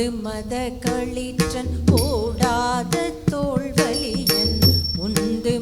இது மத களிற்றன் ஓடாத தோல்வலியன் உந்து